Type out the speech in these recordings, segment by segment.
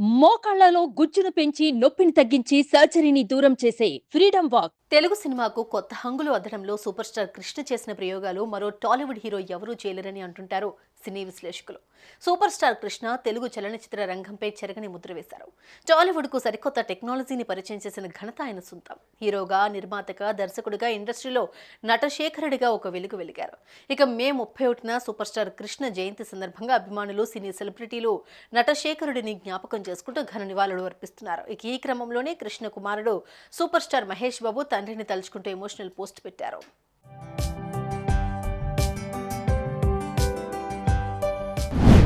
మోకాళ్ళలో గుజ్జును పెంచి నొప్పిని తగ్గించి సర్జరీని దూరం చేసే ఫ్రీడమ్ వాక్. తెలుగు సినిమాకు కొత్త హంగులు అద్దడంలో సూపర్ స్టార్ కృష్ణ చేసిన ప్రయోగాలు మరో టాలీవుడ్ హీరో ఎవరూ చేయలేరని అంటుంటారు సినీ విశ్లేషకులు. సూపర్ స్టార్ కృష్ణ తెలుగు చలనచిత్ర రంగంపై చెరగని ముద్ర వేశారు. టాలీవుడ్కు సరికొత్త టెక్నాలజీని పరిచయం చేసిన ఘనత ఆయన సొంతం. హీరోగా నిర్మాతగా దర్శకుడిగా ఇండస్ట్రీలో నటశేఖరుడిగా ఒక వెలుగు వెలిగారు. ఇక మే ముప్పై ఒకటిన సూపర్ స్టార్ కృష్ణ జయంతి సందర్భంగా అభిమానులు సినీ సెలబ్రిటీలు నటశేఖరుడిని జ్ఞాపకం చేసుకుంటూ ఘన నివాళులు అర్పిస్తున్నారు. ఇక ఈ క్రమంలోనే కృష్ణ కుమారుడు సూపర్ స్టార్ మహేష్ బాబు తండ్రిని తలుచుకుంటూ ఎమోషనల్ పోస్ట్ పెట్టారు.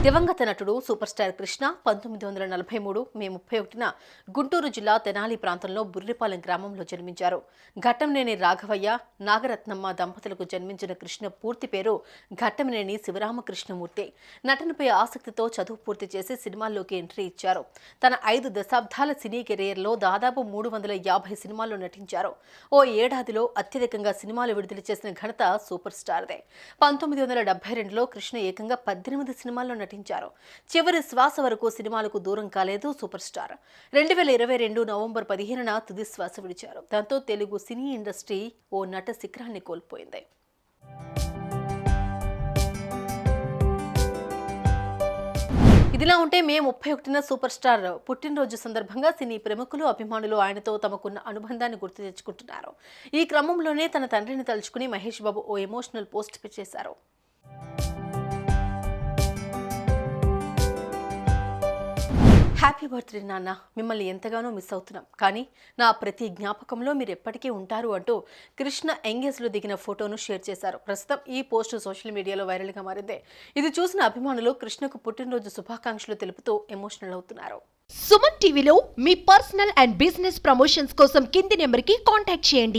దివంగత నటుడు సూపర్ స్టార్ కృష్ణ పంతొమ్మిది వందల నలభై మూడు మే ముప్పై ఒకటిన గుంటూరు జిల్లా తెనాలి ప్రాంతంలో బుర్రిపాలెం గ్రామంలో జన్మించారు. ఘట్టంనేని రాఘవయ్య నాగరత్నమ్మ దంపతులకు జన్మించిన కృష్ణ పూర్తి పేరు ఘట్టంనేని శివరామకృష్ణమూర్తి. నటనపై ఆసక్తితో చదువు పూర్తి చేసి సినిమాల్లోకి ఎంట్రీ ఇచ్చారు. తన ఐదు దశాబ్దాల సినీ కెరియర్లో దాదాపు మూడు వందల యాభై సినిమాల్లో నటించారు. ఓ ఏడాదిలో అత్యధికంగా సినిమాలు విడుదల చేసిన ఘనత సూపర్ స్టార్దే. పంతొమ్మిది వందల డెబ్బై రెండులో కృష్ణ ఏకంగా పద్దెనిమిది సినిమాల్లో నటించారు చివరి శ్వాస వరకు సినిమాలకు దూరం కాలేదు సూపర్ స్టార్. రెండు వేల ఇరవై రెండు నవంబర్ పదిహేనున తుది శ్వాస విడిచారు. దాంతో తెలుగు సినీ ఇండస్ట్రీ ఓ నట శిఖరాన్ని కోల్పోయింది. ఇదిలా ఉంటే మే ముప్పై ఒకటిన సూపర్ స్టార్ పుట్టినరోజు సందర్భంగా సినీ ప్రముఖులు అభిమానులు ఆయనతో తమకున్న అనుబంధాన్ని గుర్తు తెచ్చుకుంటున్నారు. ఈ క్రమంలోనే తన తండ్రిని తలుచుకుని మహేష్ బాబు ఓ ఎమోషనల్ పోస్ట్ చేశారు. హ్యాపీ బర్త్డే నాన్న. మిమ్మల్ని ఎంతగానో మిస్ అవుతున్నాం. కానీ నా ప్రతి జ్ఞాపకంలో మీరు ఎప్పటికీ ఉంటారు అంటూ కృష్ణ ఎంగేజ్లో దిగిన ఫోటోను షేర్ చేశారు. ప్రస్తుతం ఈ పోస్ట్ సోషల్ మీడియాలో వైరల్గా మారింది. ఇది చూసిన అభిమానులు కృష్ణకు పుట్టినరోజు శుభాకాంక్షలు తెలుపుతూ ఎమోషనల్ అవుతున్నారు. సుమన్ టీవీలో మీ పర్సనల్ అండ్ బిజినెస్ ప్రమోషన్స్ కోసం కింది నెంబర్కి కాంటాక్ట్ చేయండి.